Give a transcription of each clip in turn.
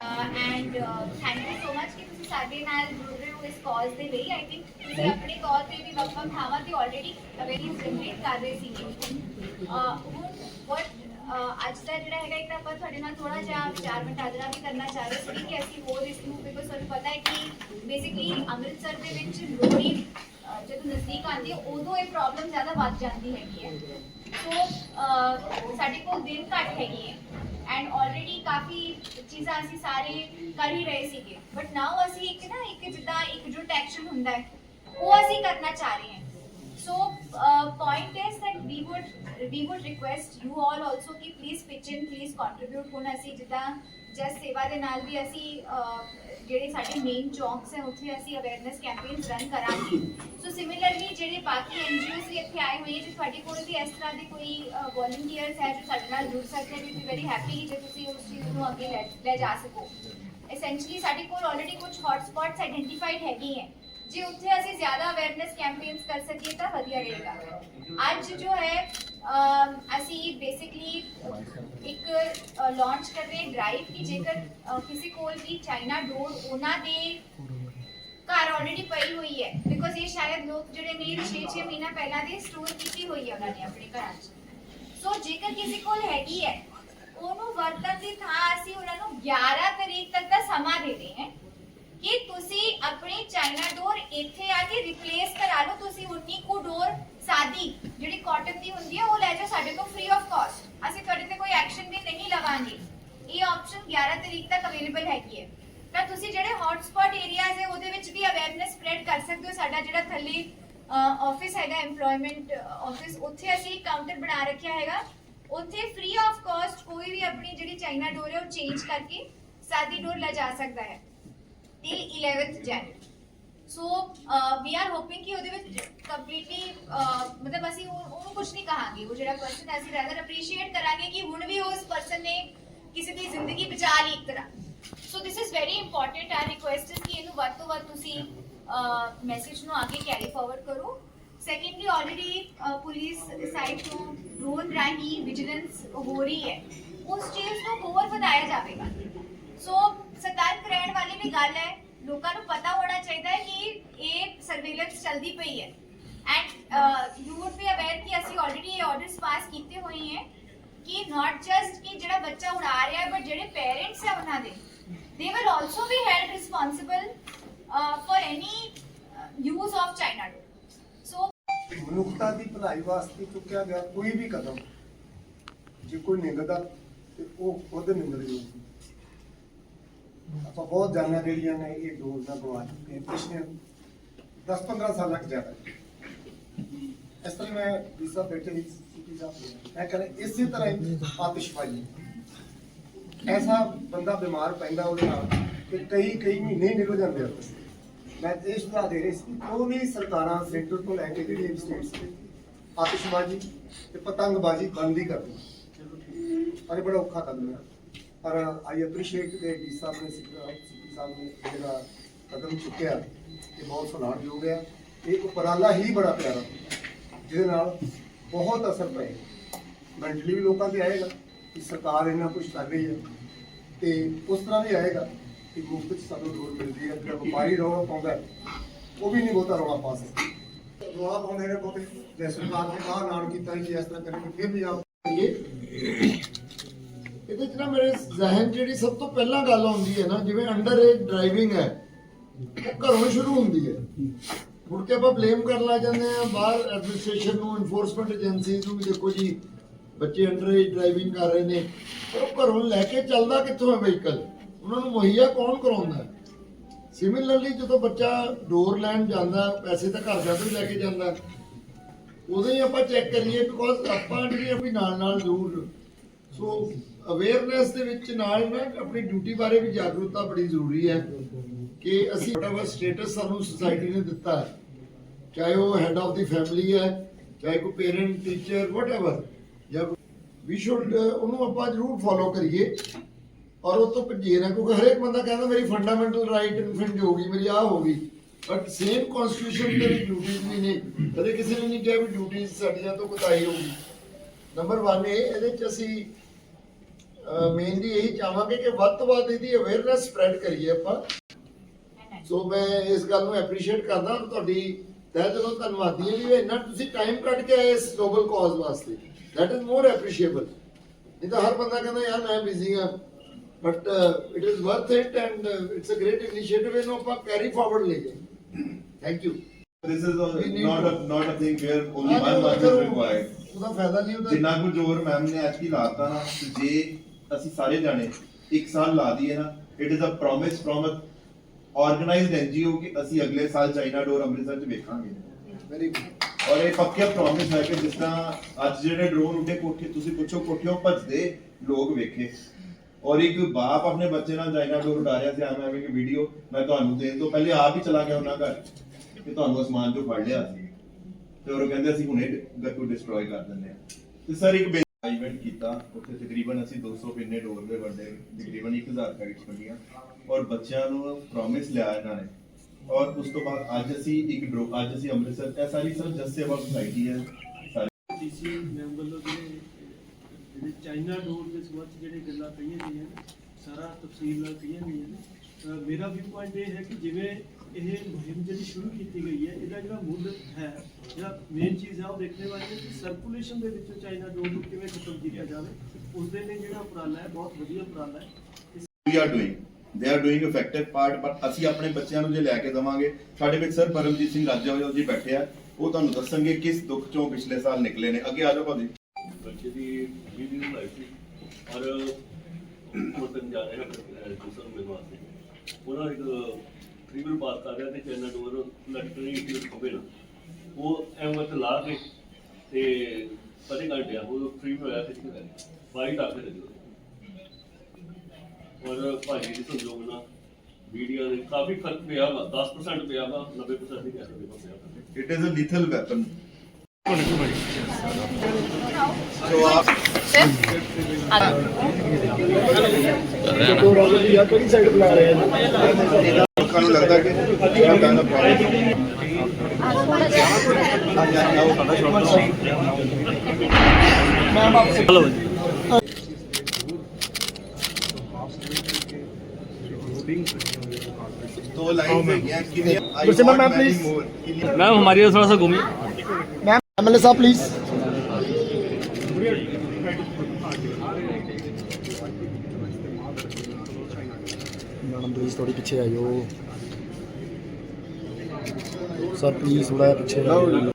And thank you so much ਕਿ ਤੁਸੀਂ ਸਾਡੇ ਨਾਲ ਜੁੜ ਰਹੇ ਹੋ ਇਸ ਕਾਜ਼ ਦੇ ਲਈ ਆਈ ਥਿੰਕ ਤੁਸੀਂ ਆਪਣੇ ਤੌਰ ਤੇ ਵੀ ਵੱਖ ਵੱਖ ਥਾਵਾਂ ਤੇ ਆਲਰੇਡੀ ਅਵੇਅਰਨੈਸ ਜਨਰੇਟ ਕਰ ਰਹੇ ਸੀਗੇ ਹੁਣ what ਅੱਜ ਦਾ ਜਿਹੜਾ ਹੈਗਾ ਇੱਕ ਤਾਂ ਆਪਾਂ ਤੁਹਾਡੇ ਨਾਲ ਥੋੜਾ ਜਿਹਾ ਵਿਚਾਰ ਵਟਾਂਦਰਾ ਵੀ ਕਰਨਾ ਚਾਹ ਰਹੇ ਸੀ ਕਿ ਅਸੀਂ ਹੋਰ ਇਸ ਨੂੰ ਬਿਕੋਜ਼ ਤੁਹਾਨੂੰ ਪਤਾ ਹੈ ਕਿ ਬੇਸਿਕਲੀ ਅੰਮ੍ਰਿਤਸਰ ਦੇ ਵਿੱਚ ਲੋਹੜੀ ਜਦੋਂ ਨਜ਼ਦੀਕ ਆਉਂਦੀ ਹੈ ਉਦੋਂ ਇਹ ਪ੍ਰੋਬਲਮ ਜ਼ਿਆਦਾ ਵੱਧ ਜਾਂਦੀ ਹੈਗੀ ਹੈ ਸੋ ਸਾਡੇ ਕੋਲ ਦਿਨ ਘੱਟ ਹੈਗੀ ਹੈ ਚੀਜ਼ਾਂ ਅਸੀਂ ਸਾਰੇ ਕਰ ਹੀ ਰਹੇ ਸੀਗੇ। ਬਟ ਨਾਓ ਅਸੀਂ ਇੱਕ ਨਾ ਇੱਕ ਜਿੱਦਾਂ ਇੱਕ ਜੋ ਐਕਸ਼ਨ ਹੁੰਦਾ ਹੈ, ਉਹ ਅਸੀਂ ਕਰਨਾ ਚਾਹ ਰਹੇ ਹਾਂ। ਸੋ point is that we would we would request you all also ਕਿ please pitch in, please contribute. ਹੁਣ ਅਸੀਂ ਜਿੱਦਾਂ ਜਸ ਸੇਵਾ ਦੇ ਨਾਲ ਵੀ ਅਸੀਂ ਜਿਹੜੇ ਸਾਡੇ ਮੇਨ ਚੌਂਕਸ ਹੈ ਉੱਥੇ ਅਸੀਂ ਅਵੇਅਰਨੈਸ ਕੈਂਪੇਨਸ ਰਨ ਕਰਾਂਗੇ ਸੋ ਸਿਮਿਲਰਲੀ ਜਿਹੜੇ ਬਾਕੀ ਐਨਜੀਓਸ ਵੀ ਇੱਥੇ ਆਏ ਹੋਏ ਜੇ ਤੁਹਾਡੇ ਕੋਲ ਵੀ ਇਸ ਤਰ੍ਹਾਂ ਦੇ ਕੋਈ ਵੋਲੰਟੀਅਰਸ ਹੈ ਜੋ ਸਾਡੇ ਨਾਲ ਜੁੜ ਸਕਦੇ ਵੀ ਵੀ ਵੈਰੀ ਹੈਪੀ ਜੇ ਤੁਸੀਂ ਉਸ ਚੀਜ਼ ਨੂੰ ਅੱਗੇ ਲੈ ਲੈ ਜਾ ਸਕੋ ਐਸੈਂਸ਼ਲੀ ਸਾਡੇ ਕੋਲ ਆਲਰੇਡੀ ਕੁਝ ਹੌਟ ਸਪੌਟਸ ਆਈਡੈਂਟੀਫਾਈਡ ਹੈਗੇ ਹੈ ਜੇ ਉੱਥੇ ਅਸੀਂ ਜ਼ਿਆਦਾ ਅਵੇਅਰਨੈਸ ਕੈਂਪੇਨਸ ਕਰ ਸਕੀਏ ਤਾਂ ਵਧੀਆ ਰਹੇਗਾ ਅੱਜ ਜੋ ਹੈ ਅਸੀਂ ਬੇਸਿਕਲੀ ਇੱਕ ਲਾਂਚ ਕਰ ਰਹੇ ਡਰਾਈਵ ਕਿ ਜੇਕਰ ਕਿਸੇ ਕੋਲ ਵੀ ਚਾਈਨਾ ਡੋਰ ਉਹਨਾਂ ਦੇ ਘਰ ਆਲਰੇਡੀ ਪਈ ਹੋਈ ਹੈ ਬਿਕੋਜ਼ ਇਹ ਸ਼ਾਇਦ ਲੋਕ ਜਿਹੜੇ ਨੇ 6-6 ਮਹੀਨਾ ਪਹਿਲਾਂ ਦੇ ਸਟੋਰ ਕੀਤੀ ਹੋਈ ਹੈ ਉਹਨਾਂ ਨੇ ਆਪਣੇ ਘਰਾਂ 'ਚ ਸੋ ਜੇਕਰ ਕਿਸੇ ਕੋਲ ਹੈਗੀ ਹੈ ਉਹਨੂੰ ਵਰਤਨ ਦੀ ਥਾਂ ਅਸੀਂ ਉਹਨਾਂ ਨੂੰ 11 ਤਰੀਕ ਤੱਕ ਦਾ ਸਮਾਂ ਦੇ ਰਹੇ ਹਾਂ ਕਿ ਤੁਸੀਂ ਆਪਣੀ ਚਾਈਨਾ ਡੋਰ ਇੱਥੇ ਆ ਕੇ ਰਿਪਲੇਸ ਕਰਾ ਲਓ, ਤੁਸੀਂ 19 ਕੁ ਡੋਰ ਸਾਦੀ ਜਿਹੜੀ ਕਾਟਨ ਦੀ ਹੁੰਦੀ ਹੈ ਉਹ ਲੈ ਜਾਓ ਸਾਡੇ ਤੋਂ ਫ੍ਰੀ ਆਫ ਕਾਸਟ ਅਸੀਂ ਤੁਹਾਡੇ ਤੇ ਕੋਈ ਐਕਸ਼ਨ ਵੀ ਨਹੀਂ ਲਵਾਂਗੇ। ਇਹ ਆਪਸ਼ਨ 11 ਤਰੀਕ ਤੱਕ ਅਵੇਲੇਬਲ ਹੈਗੀ ਹੈ। ਤਾਂ ਤੁਸੀਂ ਜਿਹੜੇ ਹੌਟ ਏਰੀਆਜ਼ ਹੈ, ਉਹਦੇ ਵਿੱਚ ਵੀ ਅਵੇਅਰਨੈਸ ਸਪਰੈਡ ਕਰ ਸਕਦੇ ਹੋ। ਸਾਡਾ ਜਿਹੜਾ ਥੱਲੇ ਆਫਿਸ ਹੈਗਾ, EMPLOYMENT ਆਫਿਸ ਉੱਥੇ ਅਸੀਂ ਕਾਊਂਟਰ ਬਣਾ ਰੱਖਿਆ ਹੈਗਾ। ਉੱਥੇ ਫ੍ਰੀ ਆਫ ਕਾਸਟ ਕੋਈ ਵੀ ਆਪਣੀ ਜਿਹੜੀ ਚਾਈਨਾ ਡੋਰ ਹੈ, ਉਹ ਚੇਂਜ ਕਰਕੇ ਸਾਦੀ ਡੋਰ ਲੈ ਜਾ ਸਕਦਾ ਹੈ। Till 11th Jan. So we are hoping ਕਿ ਉਹਦੇ ਵਿੱਚ ਕੰਪਲੀਟਲੀ uh, ਮਤਲਬ ਅਸੀਂ ਉਹਨੂੰ ਕੁਝ ਨਹੀਂ ਕਹਾਂਗੇ। ਉਹ ਜਿਹੜਾ ਪਰਸਨ ਅਸੀਂ ਰੈਦਰ ਅਪਰੀਸ਼ੀਏਟ ਕਰਾਂਗੇ ਕਿ ਹੁਣ ਵੀ ਉਸ ਪਰਸਨ ਨੇ ਕਿਸੇ ਦੀ ਜ਼ਿੰਦਗੀ ਬਚਾ ਲਈ ਇੱਕ ਤਰ੍ਹਾਂ। So this is very important a request ਕਿ ਇਹਨੂੰ ਵੱਧ ਤੋਂ ਵੱਧ ਤੁਸੀਂ uh, ਮੈਸੇਜ ਨੂੰ ਅੱਗੇ ਕੈਰੀ ਫਾਰਵਰਡ ਕਰੋ। ਸੈਕੰਡਲੀ ਆਲਰੇਡੀ ਪੁਲਿਸ ਸਾਈਡ ਤੋਂ ਡਰੋਨ ਰਾਹੀਂ ਵਿਜੀਲੈਂਸ ਹੋ ਰਹੀ ਹੈ। ਉਸ ਚੀਜ਼ ਨੂੰ ਹੋਰ ਵਧਾਇਆ ਜਾਵੇਗਾ। ਸੋ ਸਤਰਕ ਰਹਿਣ ਵਾਲੀ ਵੀ ਗੱਲ ਹੈ, ਲੋਕਾਂ ਨੂੰ ਪਤਾ ਹੋਣਾ ਚਾਹੀਦਾ ਹੈ ਕਿ ਇਹ ਸਰਵੇਲੈਂਸ ਚੱਲਦੀ ਪਈ ਹੈ। And you would be aware ਕਿ ਅਸੀਂ ਆਲਰੇਡੀ ਇਹ ਆਰਡਰਸ ਪਾਸ ਕੀਤੇ ਹੋਏ ਹੈ ਕਿ ਨਾਟ ਜਸਟ ਕਿ ਜਿਹੜਾ ਬੱਚਾ ਉਡਾ ਰਿਹਾ ਹੈ ਬਟ ਜਿਹੜੇ ਪੇਰੈਂਟਸ ਹੈ ਉਹਨਾਂ ਦੇ they will also be held responsible for any use of China door so ਮਨੁੱਖਤਾ ਦੀ ਭਲਾਈ ਵਾਸਤੇ ਚੁੱਕਿਆ ਗਿਆ ਕੋਈ ਵੀ ਕਦਮ, ਜੇ ਕੋਈ ਨਿੰਦਦਾ, ਤੇ ਉਹ ਖੁਦ ਨਿੰਦਣਯੋਗ ਸੀ ਆਪਾਂ ਬਹੁਤ ਜਾਨਾਂ ਜਿਹੜੀਆਂ ਨੇ ਇਹ ਡੋਰ ਦਾ ਗਵਾ ਚੁੱਕੇ ਹਾਂ। ਪਿਛਲੇ 10-15 ਸਾਲਾਂ ਤੱਕ ਜ਼ਿਆਦਾ। ਇਸ ਤਰ੍ਹਾਂ ਮੈਂ ਵੀਸਾ ਬੈਠੇ ਵਿੱਚ ਸਿੱਧੀ ਸਾਹਿਬ ਮੈਂ ਕਹਿੰਦਾ, ਇਸੇ ਤਰ੍ਹਾਂ ਹੀ ਆਤਿਸ਼ਬਾਜ਼ੀ। ਐਸਾ ਬੰਦਾ ਬਿਮਾਰ ਪੈਂਦਾ ਉਹਦੇ ਨਾਲ ਕਿ ਕਈ ਕਈ ਮਹੀਨੇ ਨਿਕਲ ਜਾਂਦੇ ਆ ਮੈਂ ਇਹ ਸੁਝਾਅ ਦੇ ਰਹੀ ਸੀ ਉਹ ਵੀ ਸਰਕਾਰਾਂ, ਸੈਂਟਰ ਤੋਂ ਲੈ ਕੇ ਜਿਹੜੀ ਸਟੇਟਸ ਆਤਿਸ਼ਬਾਜ਼ੀ ਤੇ ਪਤੰਗਬਾਜ਼ੀ ਬੰਦ ਹੀ ਕਰਦੀ ਪਰ ਇਹ ਬੜਾ ਔਖਾ ਕਦਮ ਹੈ। ਪਰ ਆਈ ਅਪਰੀਸ਼ੀਏਟ ਕਿ ਡੀ ਸਾਹਿਬ ਨੇ ਸਿੱਖੀ ਸਾਹਿਬ ਨੇ ਜਿਹੜਾ ਕਦਮ ਚੁੱਕਿਆ ਇਹ ਬਹੁਤ ਸਲਾਹਯੋਗ ਹੈ। ਇਹ ਉਪਰਾਲਾ ਹੀ ਬੜਾ ਪਿਆਰਾ ਜਿਹਦੇ ਨਾਲ ਬਹੁਤ ਅਸਰ ਪਏਗਾ ਮੈਂਟਲੀ ਵੀ ਲੋਕਾਂ ਤੇ ਆਏਗਾ ਕਿ ਸਰਕਾਰ ਇੰਨਾ ਕੁਝ ਕਰ ਰਹੀ ਹੈ ਤੇ ਉਸ ਤਰ੍ਹਾਂ ਵੀ ਆਏਗਾ ਕਿ ਮੁਫਤ ਚ ਸਾਨੂੰ ਰੋਲ ਮਿਲਦੀ ਹੈ, ਜਿਹੜਾ ਵਪਾਰੀ ਰੌਲਾ ਪਾਉਂਦਾ ਉਹ ਵੀ ਨਹੀਂ ਬਹੁਤਾ ਰੌਲਾ ਪਾ ਸਕਦਾ। ਰੌਲਾ ਪਾਉਂਦੇ ਨੇ ਬਹੁਤੇ। ਜੇ ਸਰਕਾਰ ਨੇ ਆਹ ਐਲਾਨ ਕੀਤਾ ਕਿ ਇਸ ਤਰ੍ਹਾਂ ਕਰੀਏ ਫਿਰ ਵੀ ਆਪ ਇਹਦੇ ਚ ਨਾ ਮੇਰੇ ਜ਼ਹਿਨ ਜਿਹੜੀ ਸਭ ਤੋਂ ਪਹਿਲਾਂ ਗੱਲ ਆਉਂਦੀ ਹੈ ਨਾ, ਜਿਵੇਂ ਅੰਡਰ ਏਜ ਡਰਾਈਵਿੰਗ ਹੈ, ਉਹ ਘਰੋਂ ਸ਼ੁਰੂ ਹੁੰਦੀ ਹੈ। ਮੁੜ ਕੇ ਆਪਾਂ ਬਲੇਮ ਕਰਨ ਲੱਗ ਜਾਂਦੇ ਆ ਬਾਹਰ ਐਡਮਿਨਿਸਟ੍ਰੇਸ਼ਨ ਨੂੰ ਇਨਫੋਰਸਮੈਂਟ ਏਜੰਸੀਜ਼ ਨੂੰ ਵੀ ਦੇਖੋ ਜੀ, ਬੱਚੇ ਅੰਡਰ ਏਜ ਡਰਾਈਵਿੰਗ ਕਰ ਰਹੇ ਨੇ। ਪਰ ਉਹ ਘਰੋਂ ਲੈ ਕੇ ਚੱਲਦਾ ਕਿੱਥੋਂ ਹੈ ਵਹੀਕਲ ਉਹਨਾਂ ਨੂੰ ਮੁਹੱਈਆ ਕੌਣ ਕਰਾਉਂਦਾ ਸਿਮਿਲਰਲੀ ਜਦੋਂ ਬੱਚਾ ਡੋਰ ਲੈਣ ਜਾਂਦਾ, ਪੈਸੇ ਤਾਂ ਘਰ ਜਾ ਤੋਂ ਲੈ ਕੇ ਜਾਂਦਾ। ਉਦੋਂ ਹੀ ਆਪਾਂ ਚੈੱਕ ਕਰੀਏ ਬਿਕੋਜ਼ ਆਪਾਂ ਜਿਹੜੀ ਆਪਣੀ ਨਾਲ ਨਾਲ ਜ਼ਰੂਰ ਸੋ ਅਵੇਅਰਨੈਸ ਦੇ ਵਿੱਚ ਨਾਲ ਨਾ ਆਪਣੀ ਡਿਊਟੀ ਬਾਰੇ ਵੀ ਜਾਗਰੂਕਤਾ ਬੜੀ ਜ਼ਰੂਰੀ ਹੈ ਕਿ ਅਸੀਂ ਵਟਐਵਰ ਸਟੇਟਸ ਸਾਨੂੰ ਸੋਸਾਇਟੀ ਨੇ ਦਿੱਤਾ ਹੈ, ਚਾਹੇ ਉਹ ਹੈਡ ਆਫ ਦੀ ਫੈਮਿਲੀ ਹੈ, ਚਾਹੇ ਕੋਈ ਪੇਰੈਂਟ ਟੀਚਰ ਵਟਐਵਰ ਜਾਂ ਵੀ ਸ਼ੁੱਡ ਉਹਨੂੰ ਆਪਾਂ ਜ਼ਰੂਰ ਫੋਲੋ ਕਰੀਏ। ਔਰ ਉਹ ਤੋਂ ਭੱਜੀਏ ਨਾ ਕਿਉਂਕਿ ਹਰੇਕ ਬੰਦਾ ਕਹਿੰਦਾ ਮੇਰੀ ਫੰਡਾਮੈਂਟਲ ਰਾਈਟ ਇਨਫਿੰਡ ਹੋ ਗਈ, ਮੇਰੀ ਆਹ ਹੋ ਗਈ। ਬਟ ਸੇਮ ਕਨਸਟੀਟਿਊਸ਼ਨ ਦੇ ਵੀ ਡਿਊਟੀਆਂ ਵੀ ਨੇ। ਕਦੇ ਕਿਸੇ ਨੇ ਨਹੀਂ ਕਿਹਾ ਵੀ ਡਿਊਟੀਆਂ ਸਾਡੀਆਂ ਤੋਂ ਕੋਤਾਹੀ ਹੋਊਗੀ ਨੰਬਰ 1 ਇਹ ਇਹਦੇ ਚ ਅਸੀਂ ਮੇਨਲੀ ਇਹੀ ਚਾਹਾਂਗੇ ਕਿ ਵੱਧ ਤੋਂ ਵੱਧ ਇਹਦੀ ਅਵੇਅਰਨੈਸ ਸਪਰੈਡ ਕਰੀਏ ਆਪਾਂ। ਸੋ ਮੈਂ ਇਸ ਗੱਲ ਨੂੰ ਐਪਰੀਸ਼ੀਏਟ ਕਰਦਾ ਔਰ ਤੁਹਾਡੀ ਤਹਿ ਦਿਲੋਂ ਧੰਨਵਾਦੀ ਹਾਂ ਵੀ ਇੰਨਾ ਤੁਸੀਂ ਟਾਈਮ ਕੱਢ ਕੇ ਆਏ ਇਸ ਨੋਬਲ ਕਾਜ਼ ਵਾਸਤੇ। ਦੈਟ ਇਜ਼ ਮੋਰ ਐਪਰੀਸ਼ੀਏਬਲ ਨਹੀਂ ਤਾਂ ਹਰ ਬੰਦਾ ਕਹਿੰਦਾ ਯਾਰ ਮੈਂ ਬਿਜ਼ੀ ਹਾਂ। But it is worth it and it's a great initiative ਇਹਨੂੰ ਆਪਾਂ ਕੈਰੀ ਫਾਰਵਰਡ ਲੈ ਜਾਈਏ। Thank you This is a, not a not a thing where only one month is required. ਉਹਦਾ ਫਾਇਦਾ ਨਹੀਂ ਉਹਦਾ? ਜਿੰਨਾ ਕੁ ਜ਼ੋਰ ਮੈਮ ਨੇ ਅੱਜ ਕੀ ਲਾਤਾ ਨਾ ਤੇ ਜੇ ਅਸੀਂ ਸਾਰੇ ਜਾਣੇ ਇੱਕ ਸਾਲ ਲਾ ਦਈਏ ਨਾ it is a promise from a organized NGO ਕਿ ਅਸੀਂ ਅਗਲੇ ਸਾਲ ਚਾਈਨਾ ਡੋਰ ਅੰਮ੍ਰਿਤਸਰ ਚ ਵੇਖਾਂਗੇ। ਵੈਰੀ ਗੁੱਡ ਔਰ ਇਹ ਪੱਕਿਆ ਪ੍ਰੋਮਿਸ ਹੈ ਕਿ ਜਿਸ ਤਰ੍ਹਾਂ ਅੱਜ ਜਿਹੜੇ ਡਰੋਨ ਉੱਡੇ ਕੋਠੇ ਤੁਸੀਂ ਪੁੱਛੋ ਕੋਠਿਓਂ ਭੱਜਦੇ ਲੋਕ ਵੇਖੇ। ਔਰ ਇੱਕ ਬਾਪ ਆਪਣੇ ਬੱਚੇ ਨਾਲ ਚਾਈਨਾ ਡੋਰ ਉਡਾ ਰਿਹਾ ਸੀ ਆਮ ਐਵੇਂ ਕਿ ਵੀਡੀਓ ਮੈਂ ਤੁਹਾਨੂੰ ਦੇਣ ਤੋਂ ਪਹਿਲੇ ਆਪ ਹੀ ਚਲਾ ਗਿਆ ਉਹਨਾਂ ਘਰ ਕਿ ਤੁਹਾਨੂੰ ਅਸਮਾਨ ਚੋਂ ਫੜ ਲਿਆ ਸੀ। ਤੇ ਉਹ ਕਹਿੰਦੇ ਅਸੀਂ ਹੁਣੇ ਗੱਟੂ ਡਿਸਟਰੋਏ ਕਰ ਦਿੰਦੇ ਆ ਤੇ ਸਰ, ਇੱਕ ਇਵੈਂਟ ਕੀਤਾ, ਉੱਥੇ ਤਕਰੀਬਨ ਅਸੀਂ 200 ਪਿੰਨੇ ਡੋਰ ਦੇ ਵੰਡੇ, ਤਕਰੀਬਨ 1000 ਪੈਕੇਟਸ ਵੰਡੀਆਂ ਔਰ ਬੱਚਿਆਂ ਨੂੰ ਪ੍ਰੋਮਿਸ ਲਿਆ ਇਹਨਾਂ ਨੇ। ਔਰ ਉਸ ਤੋਂ ਬਾਅਦ ਅੱਜ ਅਸੀਂ ਇੱਕ ਡਰੋ, ਅੱਜ ਅਸੀਂ ਅੰਮ੍ਰਿਤਸਰ, ਇਹ ਸਾਰੀ ਸਰ ਜਸ ਸੇਵਾ ਸੁਸਾਇਟੀ ਹੈ। ਸਾਰੇ ਡੀਸੀ ਮੈਮ ਵੱਲੋਂ ਜਿਹੜੇ ਜਿਹੜੇ ਚਾਈਨਾ ਡੋਰ ਦੇ ਸੰਬੰਧ 'ਚ ਜਿਹੜੇ ਗੱਲਾਂ ਕਹੀਆਂ ਗਈਆਂ ਨੇ, ਸਾਰਾ ਤਫਸੀਲ ਨਾਲ ਕਹੀਆਂ ਗਈਆਂ ਨੇ। ਅਹ ਮੇਰਾ ਵੀ ਪੁਆਇੰਟ ਇਹ ਹੈ ਕਿ ਜਿਵੇਂ ਇਹ ਮੁਹਿੰਮ ਜਿਹੜੀ ਸ਼ੁਰੂ ਕੀਤੀ ਗਈ ਹੈ ਇਹਦਾ ਜਿਹੜਾ ਮੁੱਢ ਹੈ ਜਿਹੜਾ ਮੇਨ ਚੀਜ਼ ਹੈ ਉਹ ਦੇਖਣੇ ਵਾਲੀ ਹੈ ਕਿ ਸਰਕੂਲੇਸ਼ਨ ਦੇ ਵਿੱਚੋਂ ਚਾਈਨਾ ਡੋਰ ਨੂੰ ਕਿਵੇਂ ਖਤਮ ਕੀਤਾ ਜਾਵੇ ਉਸ ਦੇ ਲਈ ਜਿਹੜਾ ਉਪਰਾਲਾ ਹੈ ਬਹੁਤ ਵਧੀਆ ਉਪਰਾਲਾ ਹੈ। We are doing they are doing effective part ਪਰ ਅਸੀਂ ਆਪਣੇ ਬੱਚਿਆਂ ਨੂੰ ਜੇ ਲੈ ਕੇ ਦਵਾਂਗੇ ਸਾਡੇ ਵਿੱਚ ਸਰ ਪਰਮਜੀਤ ਸਿੰਘ ਰਾਜਾ ਜੀ ਬੈਠੇ ਆ ਉਹ ਤੁਹਾਨੂੰ ਦੱਸਣਗੇ ਕਿਸ ਦੁੱਖ ਚੋਂ ਪਿਛਲੇ ਸਾਲ ਨਿਕਲੇ ਨੇ। ਅੱਗੇ ਆ ਜਾਓ ਭਾਜੀ ਬੱਚੇ ਦੀ ਵੀਡੀਓ ਬਣਾਈ ਸੀ ਔਰ ਉਹ ਜਾ ਰਹੇ ਹਨ ਦੂਸਰਾ ਮਿਲਣ ਵਾਸਤੇ ਉਹਨਾਂ ਇੱਕ ਫੀਵਰ ਪਾਸ ਕਰ ਰਿਹਾ ਤੇ ਚੈਨਾ ਡੋਰ ਇਲੈਕਟ੍ਰਿਕ ਇਸ਼ੂ ਹੋਵੇ ਨਾ ਉਹ ਐਵੇਂ ਤੇ ਲਾ ਕੇ ਤੇ ਪਰੇ ਘੰਟੇ ਆ ਉਹ ਫੀਵਰ ਹੋਇਆ ਤੇ ਕਿਤੇ ਬਾਈ ਦੇ ਦਿਓ। ਔਰ ਭਾਜੀ ਦੀ ਸੰਯੋਗ ਨਾਲ ਵੀਡੀਓ ਦੇ ਕਾਫੀ ਫ਼ਰਕ ਪਿਆ ਵਾ 10% ਪਿਆ ਵਾ 90% ਨਹੀਂ ਕਹਿ ਸਕਦੇ ਪਿਆ it is a lethal weapon so ਆਪ ਲੋਕਾਂ ਨੂੰ ਲੱਗਦਾ ਕਿ ਇਹਨਾਂ ਦਾ ਪ੍ਰੋਬਲਮ ਦੋ ਲਾਈਨਸ ਹੈਗੀਆਂ ਕਿੰਨੀਆਂ Gursimran ma'am, please. please ma'am हमारी थोड़ा सा घूमिए ma'am MLA Sahib please Madam please ਥੋੜੀ ਪਿੱਛੇ ਆਇਓ। ਸਰ ਪਲੀਜ਼ ਥੋੜਾ ਪਿੱਛੇ ਆਇਓ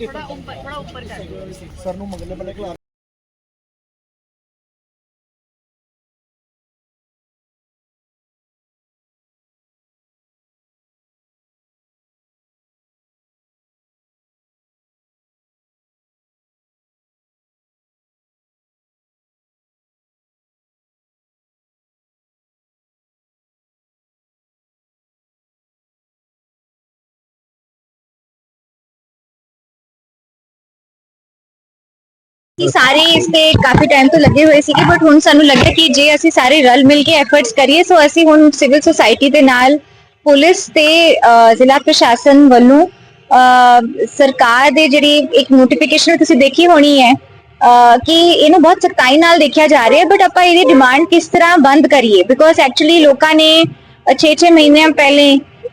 ਥੋੜਾ ਉੱਪਰ ਥੋੜਾ ਉੱਪਰ ਕਰ। ਸਰ ਨੂੰ ਮਗਲੇ ਬੱਲੇ ਖਿਲਾ। ਕਿ ਸਾਰੇ ਇਸ ਤੇ ਕਾਫੀ ਟਾਈਮ ਤੋਂ ਲੱਗੇ ਹੋਏ ਸੀਗੇ ਬਟ ਹੁਣ ਸਾਨੂੰ ਲੱਗਿਆ ਕਿ ਜੇ ਅਸੀਂ ਸਾਰੇ ਰਲ ਮਿਲ ਕੇ ਐਫਰਟਸ ਕਰੀਏ ਸੋ ਅਸੀਂ ਹੁਣ ਸਿਵਲ ਸੁਸਾਇਟੀ ਦੇ ਨਾਲ ਪੁਲਿਸ ਤੇ ਅਹ, ਜ਼ਿਲ੍ਹਾ ਪ੍ਰਸ਼ਾਸਨ ਵੱਲੋਂ ਅਹ, ਸਰਕਾਰ ਦੇ ਜਿਹੜੀ ਇੱਕ ਨੋਟੀਫਿਕੇਸ਼ਨ ਤੁਸੀਂ ਦੇਖੀ ਹੋਣੀ ਹੈ ਅਹ, ਕਿ ਇਹਨੂੰ ਬਹੁਤ ਸਖਤਾਈ ਨਾਲ ਦੇਖਿਆ ਜਾ ਰਿਹਾ ਹੈ ਬਟ ਆਪਾਂ ਇਹਦੀ ਡਿਮਾਂਡ ਕਿਸ ਤਰ੍ਹਾਂ ਬੰਦ ਕਰੀਏ? ਬਿਕੋਜ਼ ਐਕਚੁਅਲੀ ਲੋਕਾਂ ਨੇ 6-6 ਮਹੀਨਿਆਂ ਪਹਿਲੇ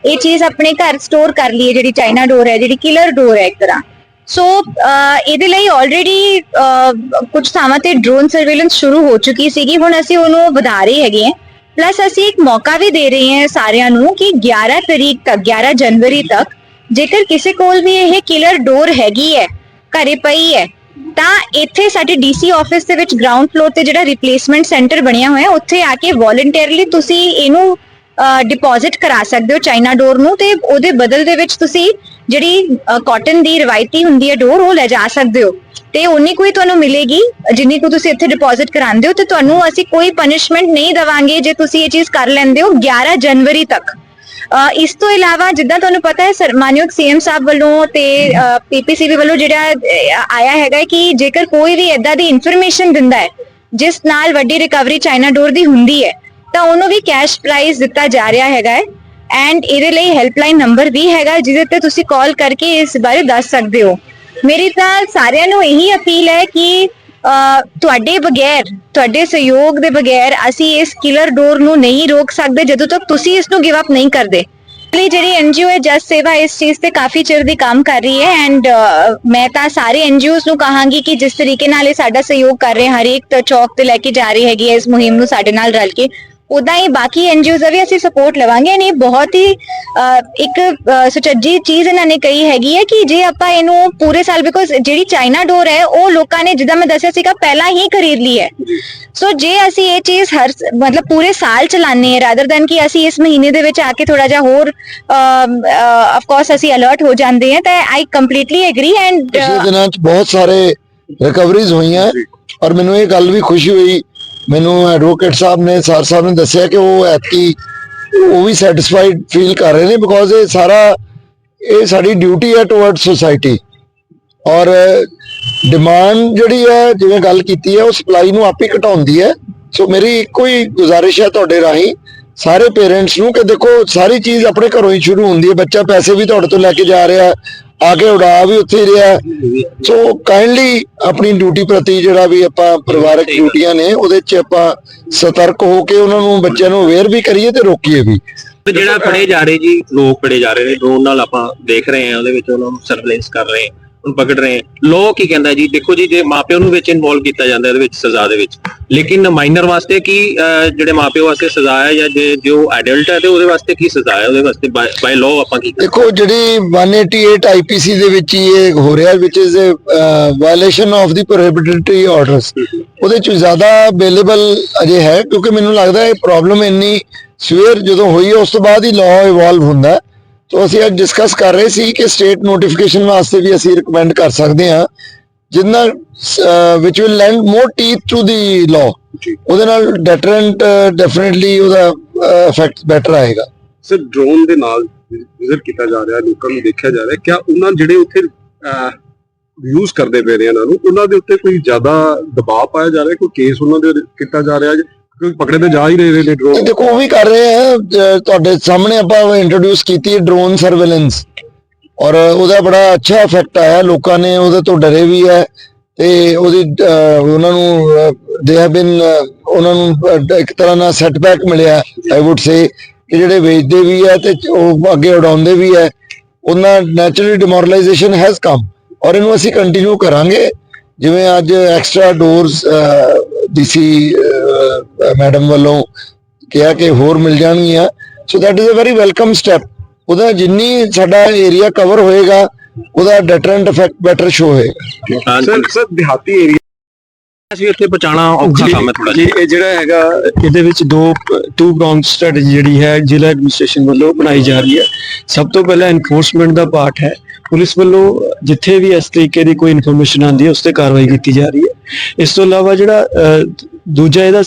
ਇਹ ਚੀਜ਼ ਆਪਣੇ ਘਰ ਸਟੋਰ ਕਰ ਲਈ ਹੈ ਜਿਹੜੀ ਚਾਈਨਾ ਡੋਰ ਹੈ ਜਿਹੜੀ ਕਿਲਰ ਡੋਰ ਹੈ ਇੱਕ ਤਰ੍ਹਾਂ। ਸੋ uh, ਇਹਦੇ ਲਈ ਆਲਰੇਡੀ uh, ਕੁਝ ਥਾਵਾਂ ਤੇ ਡਰੋਨ ਸਰਵੇਲੈਂਸ ਸ਼ੁਰੂ ਹੋ ਚੁੱਕੀ ਸੀਗੀ। ਹੁਣ ਅਸੀਂ ਉਹਨੂੰ ਵਧਾ ਰਹੇ ਹੈਗੇ ਹਾਂ। ਪਲੱਸ ਅਸੀਂ ਇੱਕ ਮੌਕਾ ਵੀ ਦੇ ਰਹੇ ਹਾਂ ਸਾਰਿਆਂ ਨੂੰ ਕਿ 11 ਤਰੀਕ ਤੱਕ 11 ਜਨਵਰੀ ਤੱਕ ਜੇਕਰ ਕਿਸੇ ਕੋਲ ਵੀ ਇਹ ਕਿਲਰ ਡੋਰ ਹੈਗੀ ਹੈ, ਘਰੇ ਪਈ ਹੈ, ਤਾਂ ਇੱਥੇ ਸਾਡੇ ਡੀਸੀ ਆਫਿਸ ਦੇ ਵਿੱਚ ਗਰਾਊਂਡ ਫਲੋਰ ਤੇ ਜਿਹੜਾ ਰਿਪਲੇਸਮੈਂਟ ਸੈਂਟਰ ਬਣਿਆ ਹੋਇਆ, ਉੱਥੇ ਆ ਕੇ ਵੋਲੰਟੀਅਰਲੀ ਤੁਸੀਂ ਇਹਨੂੰ ਡਿਪੋਜ਼ਿਟ ਕਰਾ ਸਕਦੇ ਹੋ ਚਾਈਨਾ ਡੋਰ ਨੂੰ ਤੇ ਉਹਦੇ ਬਦਲ ਦੇ ਵਿੱਚ ਤੁਸੀਂ ਜਿਹੜੀ ਕਾਟਨ ਦੀ ਰਵਾਇਤੀ ਹੁੰਦੀ ਹੈ ਡੋਰ, ਉਹ ਲੈ ਜਾ ਸਕਦੇ ਹੋ। ਤੇ ਉਨੀ ਕੋਈ ਤੁਹਾਨੂੰ ਮਿਲੇਗੀ, ਜਿੰਨੀ ਕੁ ਤੁਸੀਂ ਇੱਥੇ ਡਿਪੋਜ਼ਿਟ ਕਰਾਉਂਦੇ ਹੋ ਤੇ ਤੁਹਾਨੂੰ ਅਸੀਂ ਕੋਈ ਪਨਿਸ਼ਮੈਂਟ ਨਹੀਂ ਦਵਾਂਗੇ ਜੇ ਤੁਸੀਂ ਇਹ ਚੀਜ਼ ਕਰ ਲੈਂਦੇ ਹੋ 11 ਜਨਵਰੀ ਤੱਕ। ਇਸ ਤੋਂ ਇਲਾਵਾ ਜਿੱਦਾਂ ਤੁਹਾਨੂੰ ਪਤਾ ਹੈ ਸਰਮਾਨਯੋਗ ਸੀਐਮ ਸਾਹਿਬ ਵੱਲੋਂ ਤੇ ਪੀਪੀਸੀਬੀ ਵੱਲੋਂ ਜਿਹੜਾ ਆਇਆ ਹੈਗਾ ਕਿ ਜੇਕਰ ਕੋਈ ਵੀ ਏਦਾਂ ਦੀ ਇਨਫੋਰਮੇਸ਼ਨ ਦਿੰਦਾ ਹੈ, ਜਿਸ ਨਾਲ ਵੱਡੀ ਰਿਕਵਰੀ ਚਾਈਨਾ ਡੋਰ ਦੀ ਹੁੰਦੀ ਹੈ ਤਾਂ ਉਹਨੂੰ ਵੀ ਕੈਸ਼ ਪ੍ਰਾਈਜ਼ ਦਿੱਤਾ ਜਾ ਰਿਹਾ ਹੈਗਾ ਹੈ। ਐਂਡ ਇਹਦੇ ਲਈ ਹੈਲਪਲਾਈਨ ਨੰਬਰ ਵੀ ਹੈਗਾ ਜਿਹਦੇ ਤੇ ਤੁਸੀਂ ਕਾਲ ਕਰਕੇ ਇਸ ਬਾਰੇ ਦੱਸ ਸਕਦੇ ਹੋ। ਮੇਰੀ ਤਾਂ ਸਾਰਿਆਂ ਨੂੰ ਇਹੀ ਅਪੀਲ ਹੈ ਕਿ ਤੁਹਾਡੇ ਬਗੈਰ ਤੁਹਾਡੇ ਸਹਿਯੋਗ ਦੇ ਬਗੈਰ ਅਸੀਂ ਇਸ ਕਿਲਰ ਡੋਰ ਨੂੰ ਨਹੀਂ ਰੋਕ ਸਕਦੇ ਜਦੋਂ ਤੱਕ ਤੁਸੀਂ ਇਸ ਨੂੰ ਗਿਵ ਅਪ ਨਹੀਂ ਕਰਦੇ। ਲਈ ਜਿਹੜੀ ਐਨਜੀਓ ਹੈ ਜਸ ਸੇਵਾ ਇਸ ਚੀਜ਼ ਤੇ ਕਾਫੀ ਚਿਰ ਦੀ ਕੰਮ ਕਰ ਰਹੀ ਹੈ। ਐਂਡ ਮੈਂ ਤਾਂ ਸਾਰੇ ਐਨਜੀਓਜ਼ ਨੂੰ ਕਹਾਂਗੀ ਕਿ ਜਿਸ ਤਰੀਕੇ ਨਾਲ ਇਹ ਸਾਡਾ ਸਹਿਯੋਗ ਕਰ ਰਹੇ ਹਨ, ਹਰੇਕ ਚੌਕ ਤੇ ਲੈ ਕੇ ਜਾ ਰਹੀ ਹੈਗੀ ਹੈ ਇਸ ਮੁਹਿੰਮ ਨੂੰ ਸਾਡੇ ਨਾਲ ਰਲ ਕੇ। ਉਦਾਂ ਹੀ ਬਾਕੀ ਐਨਜੀਓਜ਼ ਦਾ ਵੀ ਅਸੀਂ ਸਪੋਰਟ ਲਵਾਂਗੇ। ਨਹੀਂ ਬਹੁਤ ਹੀ ਅਹ, ਇੱਕ ਅਹ, ਸੁਚੱਜੀ ਚੀਜ਼ ਇਹਨਾਂ ਨੇ ਕਹੀ ਹੈਗੀ ਹੈ ਕਿ ਜੇ ਆਪਾਂ ਇਹਨੂੰ ਪੂਰੇ ਸਾਲ ਬਿਕੋਜ਼ ਜਿਹੜੀ ਚਾਈਨਾ ਡੋਰ ਹੈ ਉਹ ਲੋਕਾਂ ਨੇ ਜਿੱਦਾਂ ਮੈਂ ਦੱਸਿਆ ਸੀਗਾ ਪਹਿਲਾਂ ਹੀ ਖਰੀਦ ਲਈ ਹੈ। ਸੋ ਜੇ ਅਸੀਂ ਇਹ ਚੀਜ਼ ਹਰ ਸ- ਮਤਲਬ ਪੂਰੇ ਸਾਲ ਚਲਾਉਂਦੇ ਹਾਂ ਰਾਦਰ ਦਨ ਕਿ ਅਸੀਂ ਇਸ ਮਹੀਨੇ ਦੇ ਵਿੱਚ ਆ ਕੇ ਥੋੜਾ ਜਿਹਾ ਹੋਰ ਆਫ ਕੋਰਸ ਅਸੀਂ ਅਲਰਟ ਹੋ ਜਾਂਦੇ ਹਾਂ ਤਾਂ ਆਈ ਕੰਪਲੀਟਲੀ ਐਗਰੀ ਐਂਡ ਪਿਛਲੇ ਦਿਨਾਂ 'ਚ ਬਹੁਤ ਸਾਰੇ ਰਿਕਵਰੀਜ਼ ਹੋਈਆਂ ਔਰ ਮੈਨੂੰ ਇਹ ਗੱਲ ਵੀ ਖੁਸ਼ੀ ਹੋਈ ਮੈਨੂੰ ਐਡਵੋਕੇਟ ਸਾਹਿਬ ਨੇ, ਸਰ ਸਾਹਿਬ ਨੇ ਦੱਸਿਆ ਕਿ ਉਹ ਐਤਕੀ ਉਹ ਵੀ ਸੈਟੀਸਫਾਈਡ ਫੀਲ ਕਰ ਰਹੇ ਨੇ ਬਿਕੋਜ਼ ਇਹ ਸਾਰਾ, ਇਹ ਸਾਡੀ ਡਿਊਟੀ ਹੈ ਟੁਵਰਡ ਸੋਸਾਇਟੀ ਔਰ ਡਿਮਾਂਡ ਜਿਹੜੀ ਹੈ, ਜਿਵੇਂ ਗੱਲ ਕੀਤੀ ਹੈ, ਉਹ ਸਪਲਾਈ ਨੂੰ ਆਪੇ ਘਟਾਉਂਦੀ ਹੈ। ਸੋ ਮੇਰੀ ਇੱਕੋ ਹੀ ਗੁਜ਼ਾਰਿਸ਼ ਹੈ ਤੁਹਾਡੇ ਰਾਹੀਂ, ਸਾਰੇ ਪੇਰੈਂਟਸ ਨੂੰ ਕਿ ਦੇਖੋ, ਸਾਰੀ ਚੀਜ਼ ਆਪਣੇ ਘਰੋਂ ਹੀ ਸ਼ੁਰੂ ਹੁੰਦੀ ਹੈ। ਬੱਚਾ ਪੈਸੇ ਵੀ ਤੁਹਾਡੇ ਤੋਂ ਲੈ ਕੇ ਜਾ ਰਿਹਾ ਆ ਕੇ ਉਡਾ ਵੀ ਉੱਥੇ ਰਿਹਾ। ਸੋ ਕਾਈਂਡਲੀ ਆਪਣੀ ਡਿਊਟੀ ਪ੍ਰਤੀ ਜਿਹੜਾ ਵੀ ਆਪਾਂ ਪਰਿਵਾਰਕ ਡਿਊਟੀਆਂ ਨੇ, ਉਹਦੇ 'ਚ ਆਪਾਂ ਸਤਰਕ ਹੋ ਕੇ ਉਹਨਾਂ ਨੂੰ, ਬੱਚਿਆਂ ਨੂੰ ਅਵੇਅਰ ਵੀ ਕਰੀਏ ਤੇ ਰੋਕੀਏ ਵੀ। ਤੇ ਜਿਹੜਾ ਫੜੇ ਜਾ ਰਹੇ ਜੀ, ਲੋਕ ਫੜੇ ਜਾ ਰਹੇ ਨੇ ਡਰੋਨ ਨਾਲ ਆਪਾਂ ਦੇਖ ਰਹੇ ਹਾਂ, ਉਹਦੇ ਵਿੱਚ ਉਹਨਾਂ ਨੂੰ ਸਰਵੇਲੈਂਸ ਕਰ ਰਹੇ ਹਾਂ। ਉਹਨੂੰ ਪਕੜ ਰਹੇ ਹਾਂ। ਲੋ ਕੀ ਕਹਿੰਦਾ ਜੀ ਦੇਖੋ ਜੀ ਜੇ ਮਾਪਿਆਂ ਨੂੰ ਵਿੱਚ ਇਨਵੋਲਵ ਕੀਤਾ ਜਾਂਦਾ ਇਹਦੇ ਵਿੱਚ ਸਜ਼ਾ ਦੇ ਵਿੱਚ। ਲੇਕਿਨ ਮਾਈਨਰ ਵਾਸਤੇ ਕੀ ਜਿਹੜੇ ਮਾਪਿਓ ਵਾਸਤੇ ਸਜ਼ਾ ਹੈ ਜਾਂ ਜੇ ਜੋ ਐਡਲਟ ਹੈ ਤੇ ਉਹਦੇ ਵਾਸਤੇ ਕੀ ਸਜ਼ਾ ਹੈ? ਉਹਦੇ ਵਾਸਤੇ ਬਾਈ ਲਾਅ ਆਪਾਂ ਕੀ ਦੇਖੋ ਜਿਹੜੀ 188 ਆਈਪੀਸੀ ਦੇ ਵਿੱਚ ਇਹ ਹੋ ਰਿਹਾ which is violation of the prohibitory orders ਉਹਦੇ ਚ ਜ਼ਿਆਦਾ ਅਵੇਲੇਬਲ ਅਜੇ ਹੈ ਕਿਉਂਕਿ ਮੈਨੂੰ ਲੱਗਦਾ ਇਹ ਪ੍ਰੋਬਲਮ ਇੰਨੀ ਸਵੇਰ ਜਦੋਂ ਹੋਈ ਉਸ ਤੋਂ ਬਾਅਦ ਹੀ ਲਾਅ ਇਵੋਲਵ ਹੁੰਦਾ। ਤੋ ਅਸੀਂ ਅੱਜ ਡਿਸਕਸ ਕਰ ਰਹੇ ਸੀ ਕਿ ਸਟੇਟ ਨੋਟੀਫਿਕੇਸ਼ਨ ਵਾਸਤੇ ਵੀ ਅਸੀਂ ਰეკਮੈਂਡ ਕਰ ਸਕਦੇ ਹਾਂ ਜਿੰਨਾ which will lend more teeth to the law ਉਹਦੇ ਨਾਲ ਡੈਟਰੈਂਟ ਡੈਫੀਨਿਟਲੀ ਉਹਦਾ ਇਫੈਕਟ ਬੈਟਰ ਆਏਗਾ। ਸਰ ਡਰੋਨ ਦੇ ਨਾਲ ਵਿਜ਼ਿਟ ਕੀਤਾ ਜਾ ਰਿਹਾ ਲੋਕਾਂ ਨੂੰ ਦੇਖਿਆ ਜਾ ਰਿਹਾ ਕਿਆ ਉਹਨਾਂ ਜਿਹੜੇ ਉੱਥੇ ਯੂਜ਼ ਕਰਦੇ ਪਏ ਨੇ ਇਹਨਾਂ ਨੂੰ ਉਹਨਾਂ ਦੇ ਉੱਤੇ ਕੋਈ ਜ਼ਿਆਦਾ ਦਬਾਅ ਪਾਇਆ ਜਾ ਰਿਹਾ ਕੋਈ ਕੇਸ ਉਹਨਾਂ ਦੇ ਕੀਤਾ ਜਾ ਰਿਹਾ? ਪਕੜੇ ਤੇ ਜਾ ਹੀ ਰਹੇ ਨੇ ਡਰੋਨ ਦੇਖੋ, ਉਹ ਵੀ ਕਰ ਰਹੇ ਆ ਤੁਹਾਡੇ ਸਾਹਮਣੇ ਆਪਾਂ ਇੰਟਰੋਡਿਊਸ ਕੀਤੀ ਹੈ ਡਰੋਨ ਸਰਵੇਲੈਂਸ ਔਰ ਉਹਦਾ ਬੜਾ ਅੱਛਾ ਇਫੈਕਟ ਆਇਆ, ਲੋਕਾਂ ਨੇ ਉਹਦੇ ਤੋਂ ਡਰੇ ਵੀ ਹੈ ਤੇ ਉਹਦੀ ਉਹਨਾਂ ਨੂੰ ਦੇ ਹੈਵ ਬੀਨ ਉਹਨਾਂ ਨੂੰ ਇੱਕ ਤਰ੍ਹਾਂ ਨਾਲ ਸੈਟਬੈਕ ਮਿਲਿਆ ਆਈ ਊਡ ਸੇ ਕਿ ਜਿਹੜੇ ਵੇਚਦੇ ਵੀ ਹੈ ਤੇ ਉਹ ਅੱਗੇ ਉਡਾਉਂਦੇ ਵੀ ਹੈ ਉਹਨਾਂ ਨੈਚੁਰਲੀ ਡਿਮੋਰਲਾਈਜੇਸ਼ਨ ਹੈਜ਼ ਕਮ ਔਰ ਇਹਨੂੰ ਅਸੀਂ ਕੰਟੀਨਿਊ ਕਰਾਂਗੇ, ਜਿਵੇਂ ਅੱਜ ਐਕਸਟਰਾ ਡੋਰਸ ਡੀਸੀ ਮੈਡਮ ਵੱਲੋਂ ਕਿਹਾ ਕਿ ਹੋਰ ਮਿਲ ਜਾਣਗੀਆਂ। So that is a very welcome step ਉਹਦਾ ਜਿੰਨੀ ਸਾਡਾ ਏਰੀਆ ਕਵਰ ਹੋਏਗਾ ਉਹਦਾ ਡੈਟਰੈਂਟ ਇਫੈਕਟ ਬੈਟਰ ਸ਼ੋ ਹੋਏਗਾ। ਸਰ ਸਰ ਦਿਹਾਤੀ ਏਰੀਆ ਅਸੀਂ ਉੱਥੇ ਪਹੁੰਚਾਉਣਾ ਔਖਾ ਕੰਮ ਹੈ ਥੋੜਾ ਜੀ ਇਹ ਜਿਹੜਾ ਹੈਗਾ ਇਹਦੇ ਵਿੱਚ ਦੋ ਟੂ ਪ੍ਰੋਂਗ ਸਟ੍ਰੈਟਜੀ ਜਿਹੜੀ ਹੈ ਜ਼ਿਲ੍ਹਾ ਐਡਮਿਨਿਸਟ੍ਰੇਸ਼ਨ ਵੱਲੋਂ ਬਣਾਈ ਜਾ ਰਹੀ ਹੈ। ਸਭ ਤੋਂ ਪਹਿਲਾਂ ਐਨਫੋਰਸਮੈਂਟ ਦਾ ਪਾਰਟ ਹੈ। ਪੁਲਿਸ ਵੱਲੋਂ ਜਿੱਥੇ ਵੀ ਇਸ ਤਰੀਕੇ ਦੀ ਕੋਈ ਇਨਫੋਰਮੇਸ਼ਨ ਆਉਂਦੀ ਹੈ, ਉਸ ਤੇ ਕਾਰਵਾਈ ਕੀਤੀ ਜਾ ਰਹੀ ਹੈ। ਇਸ ਤੋਂ ਇਲਾਵਾ ਜਿਹੜਾ ਦੂਜਾ ਇਹਦਾ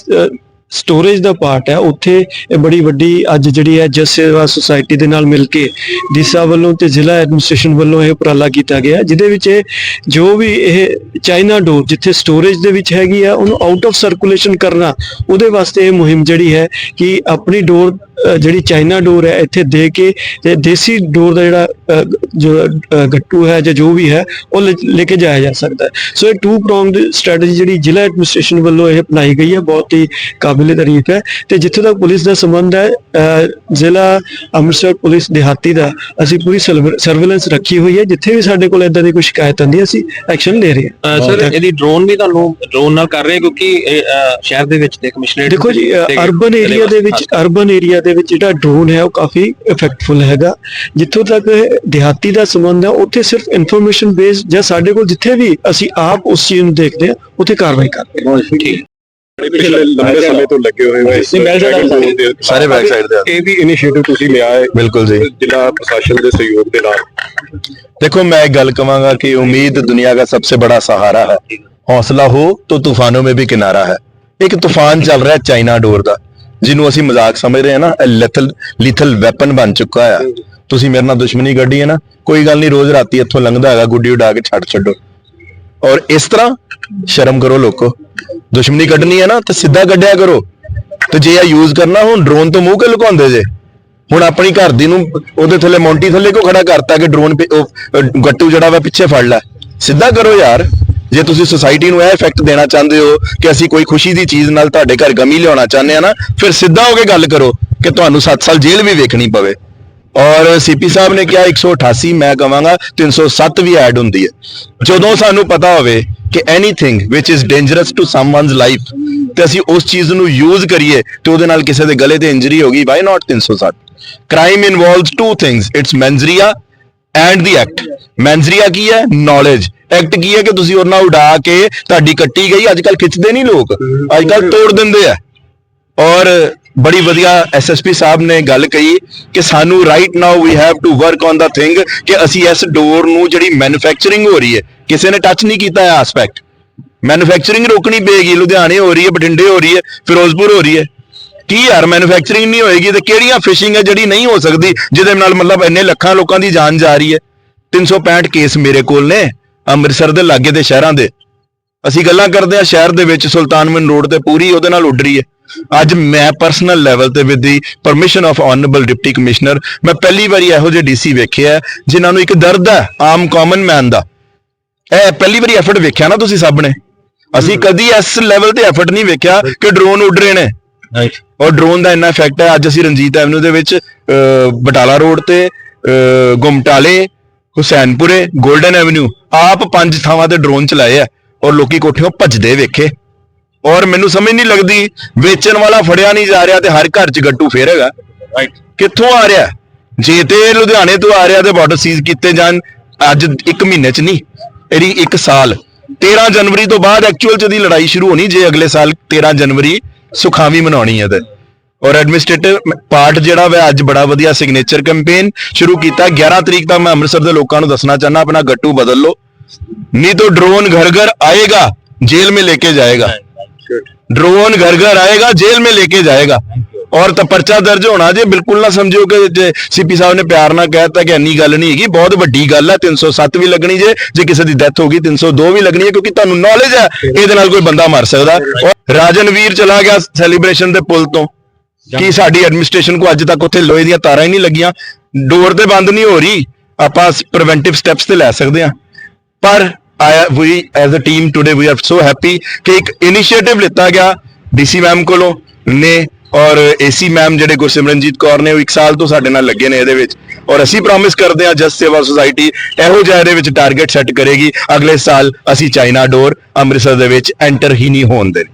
ਸਟੋਰੇਜ ਦਾ ਪਾਰਟ ਹੈ, ਉੱਥੇ ਇਹ ਬੜੀ ਵੱਡੀ ਅੱਜ ਜਿਹੜੀ ਹੈ ਜਸ ਸੇਵਾ ਸੁਸਾਇਟੀ ਦੇ ਨਾਲ ਮਿਲ ਕੇ ਡੀਸਾ ਵੱਲੋਂ ਤੇ ਜ਼ਿਲ੍ਹਾ ਐਡਮਿਨਿਸਟ੍ਰੇਸ਼ਨ ਵੱਲੋਂ ਇਹ ਉਪਰਾਲਾ ਕੀਤਾ ਗਿਆ ਜਿਹਦੇ ਵਿੱਚ ਇਹ ਜੋ ਵੀ ਇਹ ਚਾਈਨਾ ਡੋਰ ਜਿੱਥੇ ਸਟੋਰੇਜ ਦੇ ਵਿੱਚ ਹੈਗੀ ਆ, ਉਹਨੂੰ ਆਊਟ ਆਫ ਸਰਕੂਲੇਸ਼ਨ ਕਰਨਾ, ਉਹਦੇ ਵਾਸਤੇ ਇਹ ਮੁਹਿੰਮ ਜਿਹੜੀ ਹੈ ਕਿ ਆਪਣੀ ਡੋਰ ਜਿਹੜੀ ਚਾਈਨਾ ਡੋਰ ਹੈ ਇੱਥੇ ਦੇ ਕੇ ਤੇ ਦੇਸੀ ਡੋਰ ਦਾ ਜਿਹੜਾ ਜੋ ਗੱਟੂ ਹੈ ਜਾਂ ਜੋ ਵੀ ਹੈ ਉਹ ਲੈ ਕੇ ਜਾਇਆ ਜਾ ਸਕਦਾ ਹੈ। ਸੋ ਇਹ ਟੂ ਪ੍ਰੋਂਗਡ ਸਟ੍ਰੈਟਜੀ ਜਿਹੜੀ ਜ਼ਿਲ੍ਹਾ ਐਡਮਿਨਿਸਟ੍ਰੇਸ਼ਨ ਵੱਲੋਂ ਇਹ ਅਪਣਾਈ ਗਈ ਹੈ ਬਹੁਤ ਹੀ ਕਾਬਿਲੇ ਤਾਰੀਫ ਹੈ। ਤੇ ਜਿੱਥੇ ਤੱਕ ਪੁਲਿਸ ਦਾ ਸੰਬੰਧ ਹੈ ਜ਼ਿਲ੍ਹਾ ਅੰਮ੍ਰਿਤਸਰ ਪੁਲਿਸ ਦਿਹਾਤੀ ਦਾ ਅਸੀਂ ਪੂਰੀ ਸਰਵੇਲੈਂਸ ਰੱਖੀ ਹੋਈ ਹੈ। ਜਿੱਥੇ ਵੀ ਸਾਡੇ ਕੋਲ ਇਦਾਂ ਦੀ ਕੋਈ ਸ਼ਿਕਾਇਤ ਆਉਂਦੀ ਹੈ ਅਸੀਂ ਐਕਸ਼ਨ ਲੈ ਰਹੇ ਹਾਂ। ਸਰ ਇਹਦੀ ਡਰੋਨ ਵੀ ਤੁਹਾਨੂੰ ਡਰੋਨ ਨਾਲ ਕਰ ਰਹੇ ਕਿਉਂਕਿ ਸ਼ਹਿਰ ਦੇ ਵਿੱਚ ਦੇ ਕਮਿਸ਼ਨਰੇਟ ਦੇਖੋ ਜੀ ਅਰਬਨ ਏਰੀਆ ਦੇ ਵਿੱਚ ਅਰਬਨ ਏਰੀਆ ਦੇ ਦੇ ਵਿੱਚ ਜਿਹੜਾ ਡਰੋਨ ਹੈ ਉਹ ਕਾਫੀ ਇਫੈਕਟਫੁਲ ਹੈਗਾ। ਜਿੱਥੋਂ ਤੱਕ ਦਿਹਾਤੀ ਦਾ ਸੰਬੰਧ ਹੈ ਉੱਥੇ ਸਿਰਫ ਇਨਫੋਰਮੇਸ਼ਨ ਬੇਸ ਜਾਂ ਸਾਡੇ ਕੋਲ ਜਿੱਥੇ ਵੀ ਅਸੀਂ ਆਪ ਉਸ ਚੀਜ਼ ਨੂੰ ਦੇਖਦੇ ਹਾਂ ਉੱਥੇ ਕਾਰਵਾਈ ਕਰਦੇ ਹਾਂ। ਦੇਖੋ ਮੈਂ ਇੱਕ ਗੱਲ ਕਹਾਂਗਾ ਕਿ ਉਮੀਦ ਦੁਨੀਆ ਦਾ ਸਭ ਤੋਂ ਬੜਾ ਸਹਾਰਾ ਹੈ। ਹੌਸਲਾ ਹੋ ਤੋ ਤੂਫਾਨੋਂ ਮੇ ਵੀ ਕਿਨਾਰਾ ਹੈ। ਇੱਕ ਤੂਫਾਨ ਚੱਲ ਰਿਹਾ ਚਾਈਨਾ ਡੋਰ ਦਾ। ਜਿਹਨੂੰ ਅਸੀਂ ਮਜ਼ਾਕ ਸਮਝ ਰਹੇ ਹਾਂ ਨਾ ਲਿਥਲ ਲਿਥਲ ਵੈਪਨ ਬਣ ਚੁੱਕਾ ਆ। ਤੁਸੀਂ ਮੇਰੇ ਨਾਲ ਦੁਸ਼ਮਣੀ ਕੱਢੀ ਹੈ ਨਾ ਕੋਈ ਗੱਲ ਨਹੀਂ ਰੋਜ਼ ਰਾਤੀ ਇੱਥੋਂ ਲੰਘਦਾ ਹੈਗਾ ਗੁੱਡੀ ਉਡਾ ਕੇ ਛੱਡ ਛੱਡੋ। ਔਰ ਇਸ ਤਰ੍ਹਾਂ ਸ਼ਰਮ ਕਰੋ ਲੋਕੋ। ਦੁਸ਼ਮਣੀ ਕੱਢਣੀ ਹੈ ਨਾ ਤੇ ਸਿੱਧਾ ਕੱਢਿਆ ਕਰੋ। ਤੇ ਜੇ ਇਹ ਯੂਜ਼ ਕਰਨਾ ਹੁਣ ਡਰੋਨ ਤੋਂ ਮੂੰਹ ਕੇ ਲੁਕਾਉਂਦੇ ਜੇ? ਹੁਣ ਆਪਣੀ ਘਰ ਦੀ ਨੂੰ ਉਹਦੇ ਥੱਲੇ ਮੌਂਟੀ ਥੱਲੇ ਕੋ ਖੜਾ ਕਰਤਾ ਕਿ ਡਰੋਨ ਗੱਟੂ ਜਿਹੜਾ ਵਾ ਪਿੱਛੇ ਫੜ ਲੈ। ਸਿੱਧਾ ਕਰੋ ਯਾਰ। ਜੇ ਤੁਸੀਂ ਸੁਸਾਇਟੀ ਨੂੰ ਇਹ ਇਫੈਕਟ ਦੇਣਾ ਚਾਹੁੰਦੇ ਹੋ ਕਿ ਅਸੀਂ ਕੋਈ ਖੁਸ਼ੀ ਦੀ ਚੀਜ਼ ਨਾਲ ਤੁਹਾਡੇ ਘਰ ਗਮੀ ਲਿਆਉਣਾ ਚਾਹੁੰਦੇ ਆ ਨਾ, ਫਿਰ ਸਿੱਧਾ ਹੋ ਕੇ ਗੱਲ ਕਰੋ ਕਿ ਤੁਹਾਨੂੰ 7 ਸਾਲ ਜੇਲ੍ਹ ਵੀ ਵੇਖਣੀ ਪਵੇ। ਔਰ ਸੀਪੀ ਸਾਹਿਬ ਨੇ ਕਿਹਾ 188 ਮੈਂ ਕਵਾਂਗਾ 307 ਵੀ ਐਡ ਹੁੰਦੀ ਹੈ। ਜਦੋਂ ਸਾਨੂੰ ਪਤਾ ਹੋਵੇ ਕਿ anything which is dangerous to someone's life ਤੇ ਅਸੀਂ ਉਸ ਚੀਜ਼ ਨੂੰ ਯੂਜ਼ ਕਰੀਏ, ਤੇ ਉਹਦੇ ਨਾਲ ਕਿਸੇ ਦੇ ਗਲੇ ਤੇ ਇੰਜਰੀ ਹੋ ਗਈ why not 307 crime involves two things it's mens rea and the act mens rea ਕੀ ਹੈ? ਨੌਲੇਜ ਐਕਟ ਕੀ ਹੈ ਕਿ ਤੁਸੀਂ ਉਹਨਾਂ ਉਡਾ ਕੇ ਤੁਹਾਡੀ ਕੱਟੀ ਗਈ? ਅੱਜ ਕੱਲ ਖਿੱਚਦੇ ਨਹੀਂ ਲੋਕ। ਅੱਜ ਕੱਲ ਤੋੜ ਦਿੰਦੇ ਆ। ਔਰ ਬੜੀ ਵਧੀਆ ਐਸਐਸਪੀ ਸਾਹਿਬ ਨੇ ਗੱਲ ਕਹੀ ਕਿ ਸਾਨੂੰ right now we have to work on the thing ਕਿ ਅਸੀਂ ਇਸ ਡੋਰ ਨੂੰ ਜਿਹੜੀ ਮੈਨੂਫੈਕਚਰਿੰਗ ਹੋ ਰਹੀ ਹੈ, ਕਿਸੇ ਨੇ ਟੱਚ ਨਹੀਂ ਕੀਤਾ ਇਹ ਐਸਪੈਕਟ ਮੈਨੂਫੈਕਚਰਿੰਗ ਰੋਕਣੀ ਪਏਗੀ, ਲੁਧਿਆਣੇ ਹੋ ਰਹੀ ਹੈ, ਬਠਿੰਡੇ ਹੋ ਰਹੀ ਹੈ, ਫਿਰੋਜ਼ਪੁਰ ਹੋ ਰਹੀ ਹੈ। ਕੀ ਯਾਰ ਮੈਨੂਫੈਕਚਰਿੰਗ ਨਹੀਂ ਹੋਏਗੀ ਤੇ ਕਿਹੜੀਆਂ ਫਿਸ਼ਿੰਗ ਹੈ ਜਿਹੜੀ ਨਹੀਂ ਹੋ ਸਕਦੀ ਜਿਹਦੇ ਨਾਲ ਮਤਲਬ ਇੰਨੇ ਲੱਖਾਂ ਲੋਕਾਂ ਦੀ ਜਾਨ ਜਾ ਰਹੀ ਹੈ? 365 ਕੇਸ ਮੇਰੇ ਕੋਲ ਨੇ ਅੰਮ੍ਰਿਤਸਰ ਦੇ ਲਾਗੇ ਦੇ ਸ਼ਹਿਰਾਂ ਦੇ। ਅਸੀਂ ਗੱਲਾਂ ਕਰਦੇ ਆ ਸ਼ਹਿਰ ਦੇ ਵਿੱਚ ਸੁਲਤਾਨਵਿੰਡ ਰੋਡ ਤੇ ਪੂਰੀ ਉਹਦੇ ਨਾਲ ਉੱਡ ਰਹੀ ਹੈ। ਅੱਜ ਮੈਂ ਪਰਸਨਲ ਲੈਵਲ ਤੇ with the permission of honourable deputy commissioner ਮੈਂ ਪਹਿਲੀ ਵਾਰੀ ਇਹੋ ਜਿਹੇ ਡੀਸੀ ਵੇਖਿਆ ਜਿਨ੍ਹਾਂ ਨੂੰ ਇੱਕ ਦਰਦ ਹੈ ਆਮ ਕਾਮਨ ਮੈਨ ਦਾ। ਇਹ ਪਹਿਲੀ ਵਾਰੀ ਐਫਰਟ ਵੇਖਿਆ ਨਾ ਤੁਸੀਂ ਸਭ ਨੇ? ਅਸੀਂ ਕਦੀ ਇਸ ਲੈਵਲ ਤੇ ਐਫਰਟ ਨਹੀਂ ਵੇਖਿਆ ਕਿ ਡਰੋਨ ਉੱਡ ਰਹੇ ਨੇ। ਔਰ ਡਰੋਨ ਦਾ ਇੰਨਾ ਇਫੈਕਟ ਹੈ ਅੱਜ ਅਸੀਂ ਰਣਜੀਤ ਐਵਨਿਊ ਦੇ ਵਿੱਚ ਬਟਾਲਾ ਰੋਡ ਤੇ ਗੁਮਟਾਲੇ ਹੁਸੈਨਪੁਰੇ 골ਡਨ ਐਵਨਿਊ ਆਪ ਪੰਜ ਥਾਵਾਂ ਤੇ ਡਰੋਨ ਚਲਾਏ ਆ ਔਰ ਲੋਕੀ ਕੋਠਿਓਂ ਭੱਜਦੇ ਵੇਖੇ। ਔਰ ਮੈਨੂੰ ਸਮਝ ਨਹੀਂ ਲੱਗਦੀ ਵੇਚਣ ਵਾਲਾ ਫੜਿਆ ਨਹੀਂ ਜਾ ਰਿਹਾ ਤੇ ਹਰ ਘਰ 'ਚ ਗੱਟੂ ਫੇਰ ਹੈਗਾ। ਕਿੱਥੋਂ ਆ ਰਿਹਾ? ਜੇ ਤੇ ਲੁਧਿਆਣੇ ਤੋਂ ਆ ਰਿਹਾ ਤੇ ਬਾਰਡਰ ਸੀਜ਼ ਕੀਤੇ ਜਾਣ ਅੱਜ ਇੱਕ ਮਹੀਨੇ 'ਚ ਨਹੀਂ ਇਹਦੀ ਇੱਕ ਸਾਲ। 13 ਜਨਵਰੀ ਤੋਂ ਬਾਅਦ ਐਕਚੁਅਲ 'ਚ ਦੀ ਲੜਾਈ ਸ਼ੁਰੂ ਹੋਣੀ ਜੇ ਅਗਲੇ ਸਾਲ 13 ਜਨਵਰੀ ਸੁਖਾਵੀ ਮਨਾਉਣੀ ਹੈ ਤੇ ਔਰ ਐਡਮਿਨਿਸਟ੍ਰੇਟਿਵ ਪਾਰਟ ਜਿਹੜਾ ਵਾ ਅੱਜ ਬੜਾ ਵਧੀਆ ਸਿਗਨੇਚਰ ਕੈਂਪੇਨ ਸ਼ੁਰੂ ਕੀਤਾ 11 ਤਰੀਕ ਤੱਕ ਮੈਂ ਅੰਮ੍ਰਿਤਸਰ ਦੇ ਲੋਕਾਂ ਨੂੰ ਦੱਸਣਾ ਚਾਹਨਾ ਆਪਣਾ ਗੱਟੂ ਬਦਲ ਲਓ नहीं तो ड्रोन घर घर आएगा जेल में लेके जाएगा ड्रोन घर घर आएगा जेल में लेके जाएगा ਔਰ ਤਾਂ ਪਰਚਾ ਦਰਜ ਹੋਣਾ ਜੇ ਬਿਲਕੁਲ ਨਾ ਸਮਝਿਓ ਕਿ ਜੇ ਸੀਪੀ ਸਾਹਿਬ ਨੇ ਪਿਆਰ ਨਾਲ ਕਹਿਤਾ ਕਿ ਇੰਨੀ ਗੱਲ ਨਹੀਂ ਹੈਗੀ ਬਹੁਤ ਵੱਡੀ ਗੱਲ ਹੈ 307 ਵੀ ਲੱਗਣੀ ਜੇ ਜੇ ਕਿਸੇ ਦੀ ਡੈਥ ਹੋ ਗਈ 302 ਵੀ ਲੱਗਣੀ ਹੈ ਕਿਉਂਕਿ ਤੁਹਾਨੂੰ ਨੌਲੇਜ ਹੈ ਇਹਦੇ ਨਾਲ ਕੋਈ ਬੰਦਾ ਮਰ ਸਕਦਾ। ਔਰ ਰਾਜਨਵੀਰ ਚਲਾ ਗਿਆ ਸੈਲੀਬ੍ਰੇਸ਼ਨ ਦੇ ਪੁਲ ਤੋਂ। ਕੀ ਸਾਡੀ ਐਡਮਿਨਿਸਟ੍ਰੇਸ਼ਨ ਕੋ ਅੱਜ ਤੱਕ ਉੱਥੇ ਲੋਹੇ ਦੀਆਂ ਤਾਰਾਂ ਹੀ ਨਹੀਂ ਲੱਗੀਆਂ? ਡੋਰ ਤੇ ਬੰਦ ਨਹੀਂ ਹੋ ਰਹੀ ਆਪਾਂ ਪ੍ਰੀਵੈਂਟਿਵ ਸਟੈਪਸ ਤੇ ਲੈ ਸਕਦੇ ਹਾਂ। ਪਰ ਆਇਆ we as a team today we are so happy ਕਿ ਇੱਕ ਇਨੀਸ਼ੀਏਟਿਵ ਲਿੱਤਾ ਗਿਆ ਡੀਸੀ ਮੈਮ ਕੋਲੋਂ ਨੇ ਔਰ ਏਸੀ ਮੈਮ ਜਿਹੜੇ ਗੁਰਸਿਮਰਨਜੀਤ ਕੌਰ ਨੇ, ਉਹ ਇੱਕ ਸਾਲ ਤੋਂ ਸਾਡੇ ਨਾਲ ਲੱਗੇ ਨੇ ਇਹਦੇ ਵਿੱਚ। ਔਰ ਅਸੀਂ ਪ੍ਰੋਮਿਸ ਕਰਦੇ ਹਾਂ ਜਸ ਸੇਵਾ ਸੁਸਾਇਟੀ ਇਹੋ ਜਿਹਾ ਇਹਦੇ ਵਿੱਚ ਟਾਰਗੇਟ ਸੈੱਟ ਕਰੇਗੀ। ਅਗਲੇ ਸਾਲ ਅਸੀਂ ਚਾਈਨਾ ਡੋਰ ਅੰਮ੍ਰਿਤਸਰ ਦੇ ਵਿੱਚ ਐਂਟਰ ਹੀ ਨਹੀਂ ਹੋਣ ਦੇਣੀ।